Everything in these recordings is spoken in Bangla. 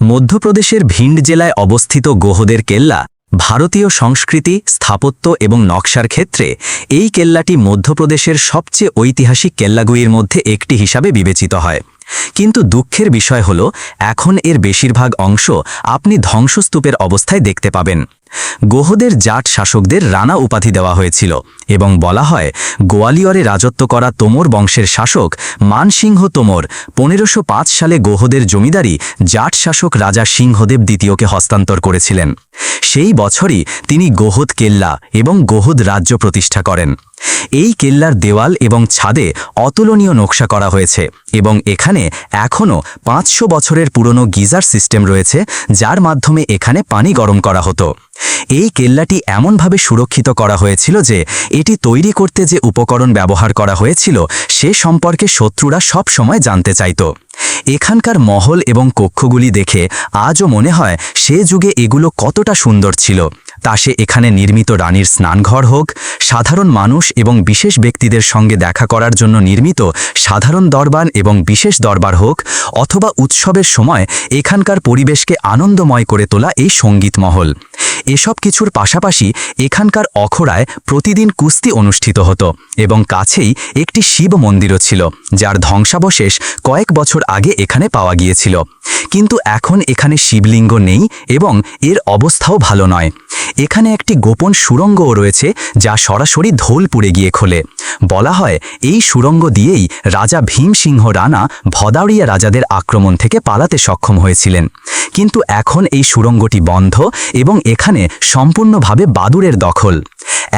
মধ্যপ্রদেশের ভিন্ড জেলায় অবস্থিত গোহদের কেল্লা, ভারতীয় সংস্কৃতি, স্থাপত্য এবং নকশার ক্ষেত্রে এই কেল্লাটি মধ্যপ্রদেশের সবচেয়ে ঐতিহাসিক কেল্লাগুলির মধ্যে একটি হিসাবে বিবেচিত হয়। কিন্তু দুঃখের বিষয় হল, এখন এর বেশিরভাগ অংশ আপনি ধ্বংসস্তূপের অবস্থায় দেখতে পাবেন। গোহদের জাট শাসকদের রানা উপাধি দেওয়া হয়েছিল এবং বলা হয়, গোয়ালিয়রে রাজত্ব করা তোমর বংশের শাসক মানসিংহ তোমর পনেরোশো সালে গোহদের জমিদারি জাট শাসক রাজা সিংহদেব দ্বিতীয়কে হস্তান্তর করেছিলেন। সেই বছরই তিনি গোহদ কেল্লা এবং গোহদ রাজ্য প্রতিষ্ঠা করেন। এই কেল্লার দেওয়াল এবং ছাদে অতুলনীয় নকশা করা হয়েছে এবং এখানে এখনও পাঁচশো বছরের পুরনো গিজার সিস্টেম রয়েছে, যার মাধ্যমে এখানে পানি গরম করা হতো। এই কেল্লাটি এমনভাবে সুরক্ষিত করা হয়েছিল যে এটি তৈরি করতে যে উপকরণ ব্যবহার করা হয়েছিল সে সম্পর্কে শত্রুরা সব সময় জানতে চাইত। এখানকার মহল এবং কক্ষগুলি দেখে আজও মনে হয় সে যুগে এগুলো কতটা সুন্দর ছিল। তা সে এখানে নির্মিত রানীর স্নানঘর হোক, সাধারণ মানুষ এবং বিশেষ ব্যক্তিদের সঙ্গে দেখা করার জন্য নির্মিত সাধারণ দরবার এবং বিশেষ দরবার হোক, অথবা উৎসবের সময় এখানকার পরিবেশকে আনন্দময় করে তোলা এই সংগীত মহল। এসব কিছুর পাশাপাশি এখানকার অখড়ায় প্রতিদিন কুস্তি অনুষ্ঠিত হতো এবং কাছেই একটি শিব মন্দিরও ছিল, যার ধ্বংসাবশেষ কয়েক বছর আগে এখানে পাওয়া গিয়েছিল। কিন্তু এখন এখানে শিবলিঙ্গ নেই এবং এর অবস্থাও ভালো নয়। এখানে একটি গোপন সুরঙ্গও রয়েছে, যা সরাসরি ধোলপুরে গিয়ে খোলে। বলা হয়, এই সুরঙ্গ দিয়েই রাজা ভীমসিংহ রানা ভদাউরিয়া রাজাদের আক্রমণ থেকে পালাতে সক্ষম হয়েছিলেন। কিন্তু এখন এই সুড়ঙ্গটি বন্ধ এবং এখানে সম্পূর্ণভাবে বাদুরের দখল।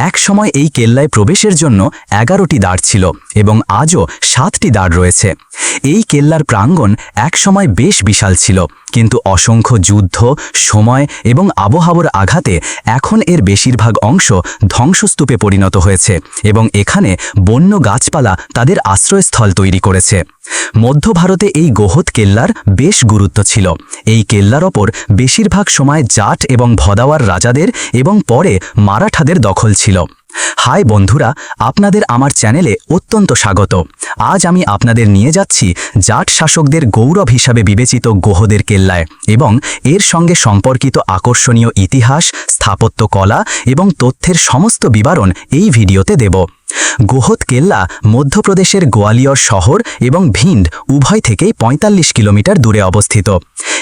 এক সময় এই কেল্লায় প্রবেশের জন্য এগারোটি দ্বার ছিল এবং আজও সাতটি দ্বার রয়েছে। এই কেল্লার প্রাঙ্গণ এক সময় বেশ বিশাল ছিল, কিন্তু অসংখ্য যুদ্ধ, সময় এবং আবহাওয়ার আঘাতে এখন এর বেশিরভাগ অংশ ধ্বংসস্তূপে পরিণত হয়েছে এবং এখানে বন্য গাছপালা তাদের আশ্রয়স্থল তৈরি করেছে। মধ্য ভারতে এই গোহদ কেল্লার বেশ গুরুত্ব ছিল। এই কেল্লার ওপর বেশিরভাগ সময় জাট এবং ভদাওয়ার রাজাদের এবং পরে মারাঠাদের দখল ছিল হাই বন্ধুরা, আপনাদের আমার চ্যানেলে অত্যন্ত স্বাগত। আজ আমি আপনাদের নিয়ে যাচ্ছি জাট শাসকদের গৌরব হিসাবে বিবেচিত গোহদের কেল্লায় এবং এর সঙ্গে সম্পর্কিত আকর্ষণীয় ইতিহাস, স্থাপত্য কলা এবং তথ্যের সমস্ত বিবরণ এই ভিডিওতে দেব। গোহদ কেল্লা মধ্যপ্রদেশের গোয়ালিয়র শহর এবং ভিন্ড উভয় থেকেই ৪৫ কিলোমিটার দূরে অবস্থিত।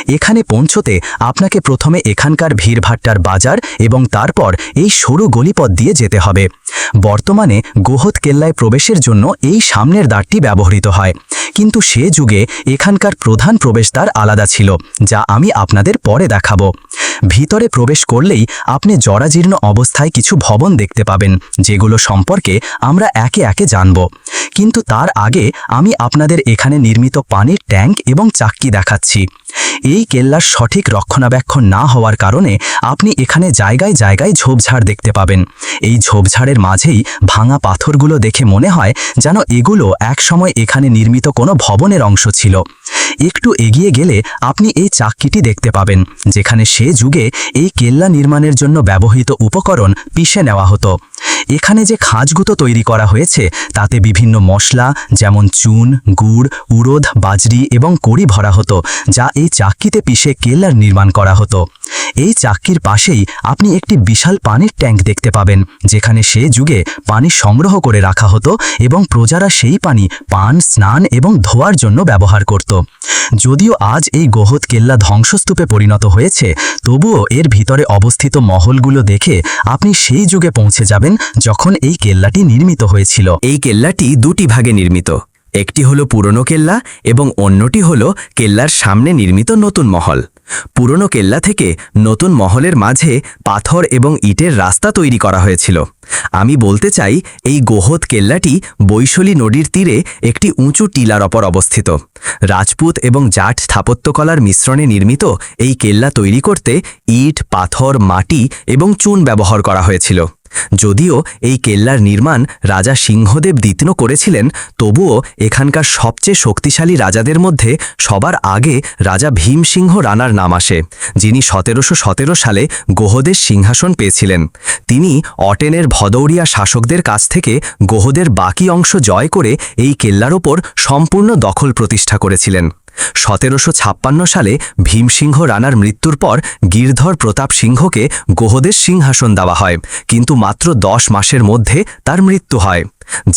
এখানে পৌঁছতে আপনাকে প্রথমে এখানকার ভিড়ভাট্টার বাজার এবং তারপর এই সরু গলিপথ দিয়ে যেতে হবে। বর্তমানে গোহত কেল্লায় প্রবেশের জন্য এই সামনের দ্বারটি ব্যবহৃত হয়। কিন্তু সে যুগে এখানকার প্রধান প্রবেশদ্বার আলাদা ছিল, যা আমি আপনাদের পরে দেখাবো। ভিতরে প্রবেশ করলেই আপনি জরাজীর্ণ অবস্থায় কিছু ভবন দেখতে পাবেন, যেগুলো সম্পর্কে আমরা একে একে জানব। কিন্তু তার আগে আমি আপনাদের এখানে নির্মিত পানির ট্যাঙ্ক এবং চাক্কি দেখাচ্ছি। এই কেল্লার সঠিক রক্ষণাবেক্ষণ না হওয়ার কারণে আপনি এখানে জায়গায় জায়গায় ঝোপঝাড় দেখতে পাবেন। এই ঝোপঝাড়ের মাঝেই ভাঙা পাথরগুলো দেখে মনে হয় যেন এগুলো একসময় এখানে নির্মিত কোনো ভবনের অংশ ছিল। একটু এগিয়ে গেলে আপনি এই চাক্কিটি দেখতে পাবেন, যেখানে সে যুগে এই কেল্লা নির্মাণের জন্য ব্যবহৃত উপকরণ পিষে নেওয়া হতো। এখানে যে খাঁজগুতো তৈরি করা হয়েছে, তাতে বিভিন্ন মশলা, যেমন চুন, গুড় উড়োদ বাজরি এবং কড়ি ভরা হতো, যা এই চাক্কিতে পিষে কেল্লার নির্মাণ করা হতো। এই চাক্কির পাশেই আপনি একটি বিশাল পানির ট্যাঙ্ক দেখতে পাবেন, যেখানে সে যুগে পানি সংগ্রহ করে রাখা হতো এবং প্রজারা সেই পানি পান, স্নান এবং ধোয়ার জন্য ব্যবহার করত। যদিও আজ এই গোহদ কেল্লা ধ্বংসস্তূপে পরিণত হয়েছে, তবুও এর ভিতরে অবস্থিত মহলগুলো দেখে আপনি সেই যুগে পৌঁছে যাবেন যখন এই কেল্লাটি নির্মিত হয়েছিল। এই কেল্লাটি দুটি ভাগে নির্মিত। একটি হলো পুরনো কেল্লা এবং অন্যটি হলো কেল্লার সামনে নির্মিত নতুন মহল। পুরনো কেল্লা থেকে নতুন মহলের মাঝে পাথর এবং ইটের রাস্তা তৈরি করা হয়েছিল। আমি বলতে চাই, এই গোহদ কেল্লাটি বৈশলী নদীর তীরে একটি উঁচু টিলার অপর অবস্থিত। রাজপুত এবং জাট স্থাপত্যকলার মিশ্রণে নির্মিত এই কেল্লা তৈরি করতে ইট, পাথর, মাটি এবং চুন ব্যবহার করা হয়েছিল। যদিও এই কেল্লার নির্মাণ রাজা সিংহদেব দ্বিতীয় করেছিলেন, তবুও এখানকার সবচেয়ে শক্তিশালী রাজাদের মধ্যে সবার আগে রাজা ভীমসিংহ রানার নাম আসে, যিনি সতেরোশো সতেরো সালে গোহদের সিংহাসন পেয়েছিলেন। তিনি অটেনের ভদৌরিয়া শাসকদের কাছ থেকে গোহদের বাকি অংশ জয় করে এই কেল্লার ওপর সম্পূর্ণ দখল প্রতিষ্ঠা করেছিলেন। সতেরোশো ছাপ্পান্ন সালে ভীমসিংহ রানার মৃত্যুর পর গিরধর প্রতাপ সিংহকে গোহদের সিংহাসন দেওয়া হয়, কিন্তু মাত্র দশ মাসের মধ্যে তার মৃত্যু হয়।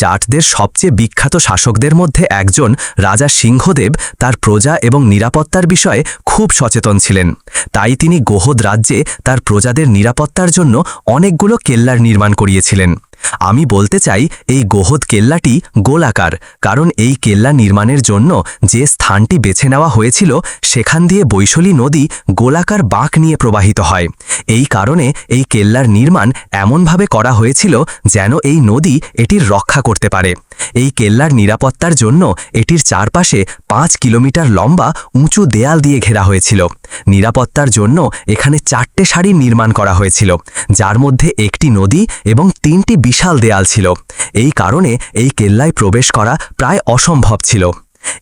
জাটদের সবচেয়ে বিখ্যাত শাসকদের মধ্যে একজন রাজা সিংহদেব তার প্রজা এবং নিরাপত্তার বিষয়ে খুব সচেতন ছিলেন। তাই তিনি গোহদ রাজ্যে তার প্রজাদের নিরাপত্তার জন্য অনেকগুলো কেল্লার নির্মাণ করিয়েছিলেন। আমি বলতে চাই, এই গোহদ কেল্লাটি গোলাকার, কারণ এই কেল্লা নির্মাণের জন্য যে স্থানটি বেছে নেওয়া হয়েছিল, সেখান দিয়ে বৈশলী নদী গোলাকার বাঁক নিয়ে প্রবাহিত হয়। এই কারণে এই কেল্লার নির্মাণ এমনভাবে করা হয়েছিল যেন এই নদী এটির রক্ষা করতে পারে। এই কেল্লার নিরাপত্তার জন্য এটির চারপাশে পাঁচ কিলোমিটার লম্বা উঁচু দেয়াল দিয়ে ঘেরা হয়েছিল। নিরাপত্তার জন্য এখানে চারটে শাড়ি নির্মাণ করা হয়েছিল, যার মধ্যে একটি নদী এবং তিনটি বিশাল দেয়াল ছিল। এই কারণে এই কেল্লায় প্রবেশ করা প্রায় অসম্ভব ছিল।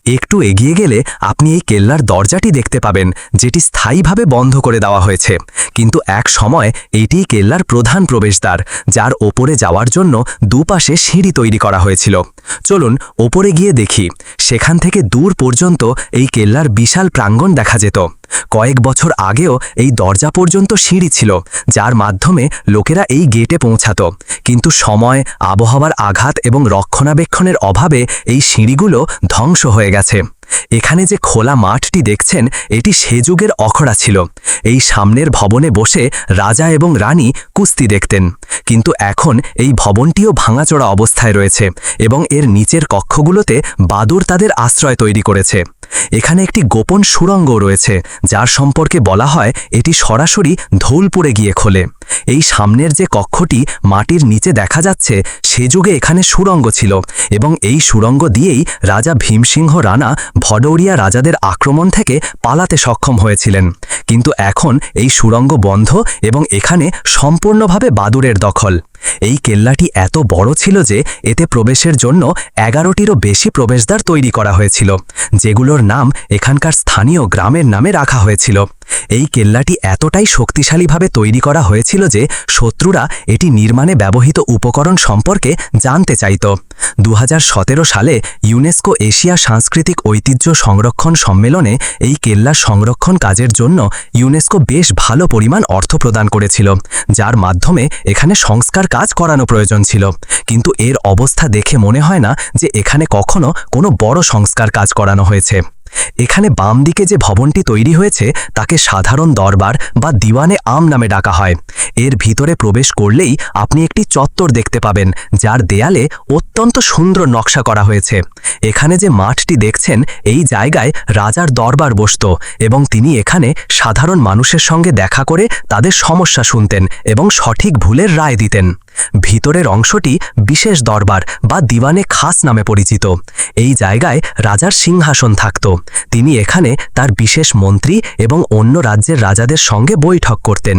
একটু এগিয়ে গেলে আপনি এই কেল্লার দরজাটি দেখতে পাবেন, যেটি স্থায়ীভাবে বন্ধ করে দেওয়া হয়েছে। কিন্তু এক সময় এটি কেল্লার প্রধান প্রবেশদ্বার, যার ওপরে যাওয়ার জন্য দুপাশে সিঁড়ি তৈরি করা হয়েছিল। চলুন ওপরে গিয়ে দেখি। সেখান থেকে দূর পর্যন্ত এই কেল্লার বিশাল প্রাঙ্গণ দেখা যেত। কয়েক বছর আগেও এই দরজা পর্যন্ত সিঁড়ি ছিল, যার মাধ্যমে লোকেরা এই গেটে পৌঁছাত। কিন্তু সময়, আবহাওয়ার আঘাত এবং রক্ষণাবেক্ষণের অভাবে এই সিঁড়িগুলো ধ্বংস হয়ে গেছে। এখানে যে খোলা মাঠটি দেখছেন, এটি সে যুগের অখড়া ছিল। এই সামনের ভবনে বসে রাজা এবং রানী কুস্তি দেখতেন। কিন্তু এখন এই ভবনটিও ভাঙাচোরা অবস্থায় রয়েছে এবং এর নিচের কক্ষগুলোতে বাদুর তাদের আশ্রয় তৈরি করেছে। এখানে একটি গোপন সুড়ঙ্গ রয়েছে, যার সম্পর্কে বলা হয় এটি সরাসরি ধৌলপুরে গিয়ে খোলে। এই সামনের যে কক্ষটি মাটির নিচে দেখা যাচ্ছে, সে যুগে এখানে সুরঙ্গ ছিল এবং এই সুরঙ্গ দিয়েই রাজা ভীমসিংহ রানা ভডৌরিয়া রাজাদের আক্রমণ থেকে পালাতে সক্ষম হয়েছিলেন। কিন্তু এখন এই সুরঙ্গ বন্ধ এবং এখানে সম্পূর্ণভাবে বাদুরের দখল। এই কেল্লাটি এত বড় ছিল যে এতে প্রবেশের জন্য এগারোটিরও বেশি প্রবেশদ্বার তৈরি করা হয়েছিল, যেগুলোর নাম এখানকার স্থানীয় গ্রামের নামে রাখা হয়েছিল। এই কেল্লাটি এতটাই শক্তিশালীভাবে তৈরি করা হয়েছিল যে শত্রুরা এটি নির্মাণে ব্যবহৃত উপকরণ সম্পর্কে জানতে চাইত। দু হাজার সতেরো সালে ইউনেস্কো এশিয়া সাংস্কৃতিক ঐতিহ্য সংরক্ষণ সম্মেলনে এই কেল্লা সংরক্ষণ কাজের জন্য ইউনেস্কো বেশ ভালো পরিমাণ অর্থ প্রদান করেছিল, যার মাধ্যমে এখানে সংস্কার কাজ করানো প্রয়োজন ছিল। কিন্তু এর অবস্থা দেখে মনে হয় না যে এখানে কখনো কোনো বড় সংস্কার কাজ করানো হয়েছে। এখানে বাম দিকে যে ভবনটি তৈরি হয়েছে, তাকে সাধারণ দরবার বা দিওয়ানে আম নামে ডাকা হয়। এর ভিতরে প্রবেশ করলেই আপনি একটি চত্বর দেখতে পাবেন, যার দেয়ালে অত্যন্ত সুন্দর নকশা করা হয়েছে। এখানে যে মাঠটি দেখছেন, এই জায়গায় রাজার দরবার বসত এবং তিনি এখানে সাধারণ মানুষের সঙ্গে দেখা করে তাদের সমস্যা শুনতেন এবং সঠিক ভুলের রায় দিতেন। ভিতরের অংশটি বিশেষ দরবার বা দিওয়ানে খাস নামে পরিচিত। এই জায়গায় রাজার সিংহাসন থাকত। তিনি এখানে তার বিশেষ মন্ত্রী এবং অন্য রাজ্যের রাজাদের সঙ্গে বৈঠক করতেন।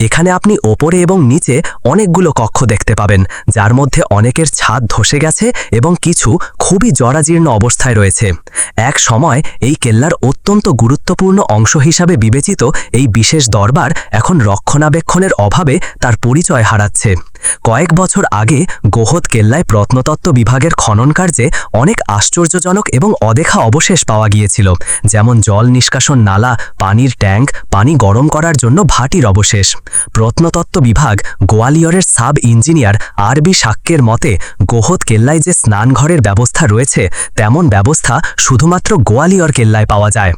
এখানে আপনি ওপরে এবং নিচে অনেকগুলো কক্ষ দেখতে পাবেন, যার মধ্যে অনেকের ছাদ ধসে গেছে এবং কিছু খুবই জরাজীর্ণ অবস্থায় রয়েছে। এক সময় এই কেল্লার অত্যন্ত গুরুত্বপূর্ণ অংশ হিসাবে বিবেচিত এই বিশেষ দরবার এখন রক্ষণাবেক্ষণের অভাবে তার পরিচয় হারাচ্ছে। কয়েক বছর আগে গোহদ কেল্লায় প্রত্নতত্ত্ব বিভাগের খনন কার্যে অনেক আশ্চর্যজনক এবং অদেখা অবশেষ পাওয়া গিয়েছিল, যেমন জল নিষ্কাশন নালা, পানির ট্যাঙ্ক, পানি গরম করার জন্য ভাটির অবশেষ। প্রত্নতত্ত্ব বিভাগ গোয়ালিয়রের সাব ইঞ্জিনিয়ার আর বি সাক্যের মতে, গোহদ কেল্লায় যে স্নানঘরের ব্যবস্থা রয়েছে, তেমন ব্যবস্থা শুধুমাত্র গোয়ালিয়র কেল্লায় পাওয়া যায়।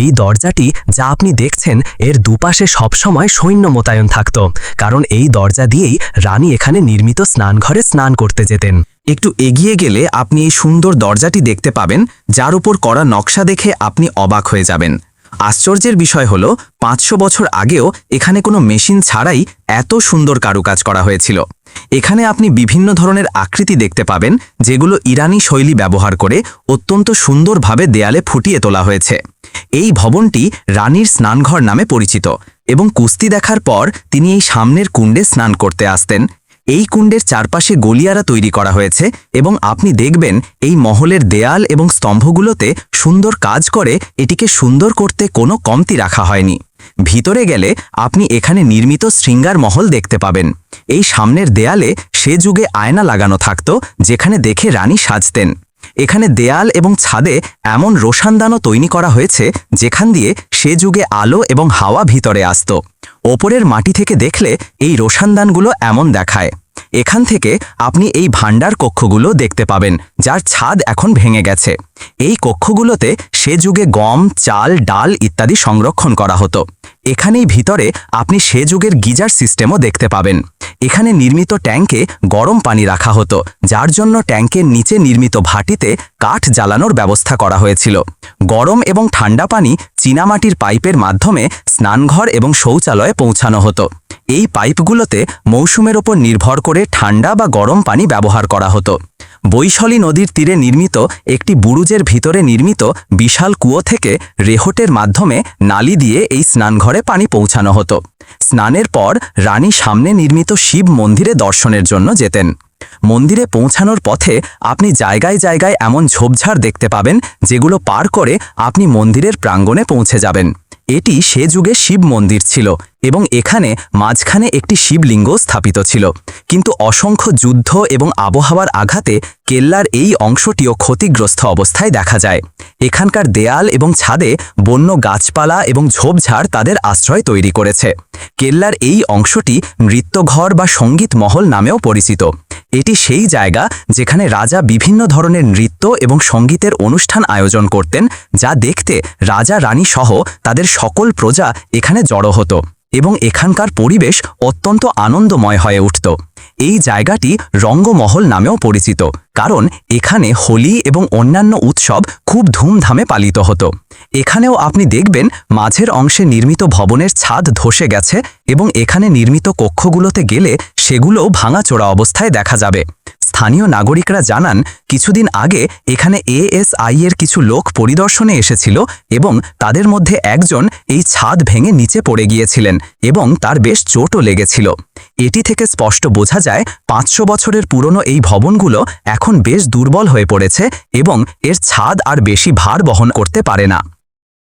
এই দরজাটি যা আপনি দেখছেন, এর দুপাশে সবসময় সৈন্য মোতায়েন থাকত, কারণ এই দরজা দিয়েই রানী এখানে নির্মিত স্নানঘরে স্নান করতে যেতেন। একটু এগিয়ে গেলে আপনি এই সুন্দর দরজাটি দেখতে পাবেন, যার উপর করা নকশা দেখে আপনি অবাক হয়ে যাবেন। আশ্চর্যের বিষয় হল, পাঁচশো বছর আগেও এখানে কোনো মেশিন ছাড়াই এত সুন্দর কারুকাজ করা হয়েছিল। এখানে আপনি বিভিন্ন ধরনের আকৃতি দেখতে পাবেন, যেগুলো ইরানি শৈলী ব্যবহার করে অত্যন্ত সুন্দরভাবে দেয়ালে ফুটিয়ে তোলা হয়েছে। এই ভবনটি রানীর স্নানঘর নামে পরিচিত এবং কুস্তি দেখার পর তিনি এই সামনের কুণ্ডে স্নান করতে আসতেন। এই কুণ্ডের চারপাশে গলিয়ারা তৈরি করা হয়েছে এবং আপনি দেখবেন এই মহলের দেয়াল এবং স্তম্ভগুলোতে সুন্দর কাজ করে এটিকে সুন্দর করতে কোনো কমতি রাখা হয়নি। ভিতরে গেলে আপনি এখানে নির্মিত শৃঙ্গার মহল দেখতে পাবেন। এই সামনের দেয়ালে সে যুগে আয়না লাগানো থাকত, যেখানে দেখে রানী সাজতেন। এখানে দেয়াল এবং ছাদে এমন রোশানদানও তৈরি করা হয়েছে, যেখান দিয়ে সে যুগে আলো এবং হাওয়া ভিতরে আসত। ওপরের মাটি থেকে দেখলে এই রোশানদানগুলো এমন দেখায়। এখান থেকে আপনি এই ভাণ্ডার কক্ষগুলো দেখতে পাবেন, যার ছাদ এখন ভেঙে গেছে। এই কক্ষগুলোতে সে যুগে গম, চাল, ডাল ইত্যাদি সংরক্ষণ করা হতো। এখানেই ভিতরে আপনি সে যুগের গিজার সিস্টেমও দেখতে পাবেন। এখানে নির্মিত ট্যাঙ্কে গরম পানি রাখা হতো, যার জন্য ট্যাঙ্কের নিচে নির্মিত ভাটিতে কাঠ জ্বালানোর ব্যবস্থা করা হয়েছিল। গরম এবং ঠান্ডা পানি চীনামাটির পাইপের মাধ্যমে স্নানঘর এবং শৌচালয়ে পৌঁছানো হতো। এই পাইপগুলোতে মৌসুমের ওপর নির্ভর করে ঠান্ডা বা গরম পানি ব্যবহার করা হতো। বৈশালী নদীর তীরে নির্মিত একটি বুরুজের ভিতরে নির্মিত বিশাল কুয়ো থেকে রেহটের মাধ্যমে নালি দিয়ে এই স্নানঘরে পানি পৌঁছানো হতো। স্নানের পর রানী সামনে নির্মিত শিব মন্দিরে দর্শনের জন্য যেতেন। মন্দিরে পৌঁছানোর পথে আপনি জায়গায় জায়গায় এমন ঝোপঝাড় দেখতে পাবেন, যেগুলো পার করে আপনি মন্দিরের প্রাঙ্গণে পৌঁছে যাবেন। এটি সে যুগে শিব মন্দির ছিল। এবং এখানে মাঝখানে একটি শিবলিঙ্গ স্থাপিত ছিল। কিন্তু অসংখ্য যুদ্ধ এবং আবহাওয়ার আঘাতে কেল্লার এই অংশটিও ক্ষতিগ্রস্ত অবস্থায় দেখা যায়। এখানকার দেয়াল এবং ছাদে বন্য গাছপালা এবং ঝোপঝাড় তাদের আশ্রয় তৈরি করেছে। কেল্লার এই অংশটি নৃত্যঘর বা সংগীত মহল নামেও পরিচিত। এটি সেই জায়গা যেখানে রাজা বিভিন্ন ধরনের নৃত্য এবং সঙ্গীতের অনুষ্ঠান আয়োজন করতেন, যা দেখতে রাজা রানী সহ তাদের সকল প্রজা এখানে জড়ো হতো। এবং এখানকার পরিবেশ অত্যন্ত আনন্দময় হয়ে উঠত। এই জায়গাটি রঙ্গমহল নামেও পরিচিত, কারণ এখানে হোলি এবং অন্যান্য উৎসব খুব ধুমধামে পালিত হতো। এখানেও আপনি দেখবেন মাঝের অংশে নির্মিত ভবনের ছাদ ধসে গেছে এবং এখানে নির্মিত কক্ষগুলোতে গেলে সেগুলোও ভাঙাচোরা অবস্থায় দেখা যাবে। স্থানীয় নাগরিকরা জানান, কিছুদিন আগে এখানে এএসআই এর কিছু লোক পরিদর্শনে এসেছিল এবং তাদের মধ্যে একজন এই ছাদ ভেঙে নিচে পড়ে গিয়েছিলেন এবং তার বেশ চোটও লেগেছিল। এটি থেকে স্পষ্ট বোঝা যায়, পাঁচশো বছরের পুরনো এই ভবনগুলো এখন বেশ দুর্বল হয়ে পড়েছে এবং এর ছাদ আর বেশি ভার বহন করতে পারে না।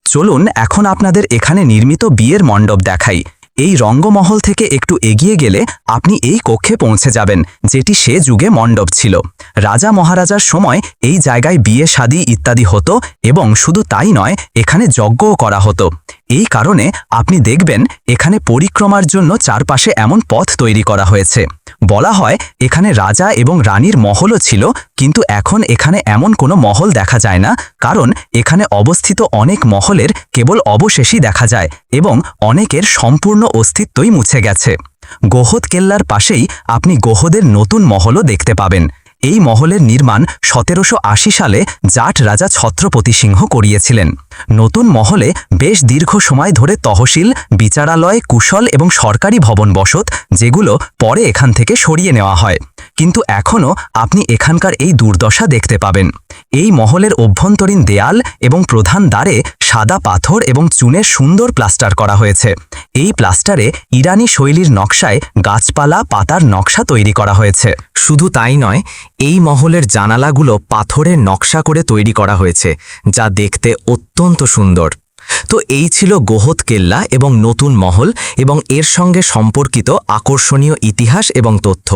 চলুন, এখন আপনাদের এখানে নির্মিত বিয়ের মণ্ডপ দেখাই। এই রঙ্গমহল থেকে একটু এগিয়ে গেলে আপনি এই কক্ষে পৌঁছে যাবেন, যেটি সে যুগে মণ্ডপ ছিল। রাজা মহারাজার সময় এই জায়গায় বিয়ে, শাদী ইত্যাদি হতো এবং শুধু তাই নয়, এখানে যজ্ঞও করা হতো। এই কারণে আপনি দেখবেন এখানে পরিক্রমার জন্য চারপাশে এমন পথ তৈরি করা হয়েছে। বলা হয়, এখানে রাজা এবং রানীর মহলও ছিল, কিন্তু এখন এখানে এমন কোনো মহল দেখা যায় না, কারণ এখানে অবস্থিত অনেক মহলের কেবল অবশেষই দেখা যায় এবং অনেকের সম্পূর্ণ অস্তিত্বই মুছে গেছে। গোহদ কেল্লার পাশেই আপনি গোহদের নতুন মহলও দেখতে পাবেন। এই মহলের নির্মাণ সতেরোশো আশি সালে জাট রাজা ছত্রপতি সিংহ করিয়েছিলেন। নতুন মহলে বেশ দীর্ঘ সময় ধরে তহসিল, বিচারালয়, কুশল এবং সরকারি ভবন বসত, যেগুলো পরে এখান থেকে সরিয়ে নেওয়া হয়। কিন্তু এখনও আপনি এখানকার এই দুর্দশা দেখতে পাবেন। এই মহলের অভ্যন্তরীণ দেয়াল এবং প্রধান দ্বারে সাদা পাথর এবং চুনের সুন্দর প্লাস্টার করা হয়েছে। এই প্লাস্টারে ইরানি শৈলীর নকশায় গাছপালা, পাতার নকশা তৈরি করা হয়েছে। শুধু তাই নয়, এই মহলের জানালাগুলো পাথরের নকশা করে তৈরি করা হয়েছে, যা দেখতে অত্যন্ত সুন্দর। তো এই ছিল গোহদ কেল্লা এবং নতুন মহল এবং এর সঙ্গে সম্পর্কিত আকর্ষণীয় ইতিহাস এবং তথ্য।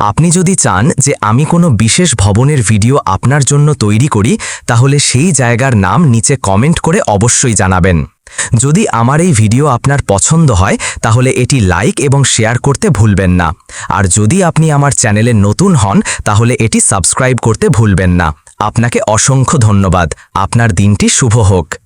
আপনি যদি চান যে আমি কোনো বিশেষ ভবনের ভিডিও আপনার জন্য তৈরি করি, তাহলে সেই জায়গার নাম নিচে কমেন্ট করে অবশ্যই জানাবেন। যদি আমার এই ভিডিও আপনার পছন্দ হয়, তাহলে এটি লাইক এবং শেয়ার করতে ভুলবেন না। আর যদি আপনি আমার চ্যানেলে নতুন হন, তাহলে এটি সাবস্ক্রাইব করতে ভুলবেন না। আপনাকে অসংখ্য ধন্যবাদ। আপনার দিনটি শুভ হোক।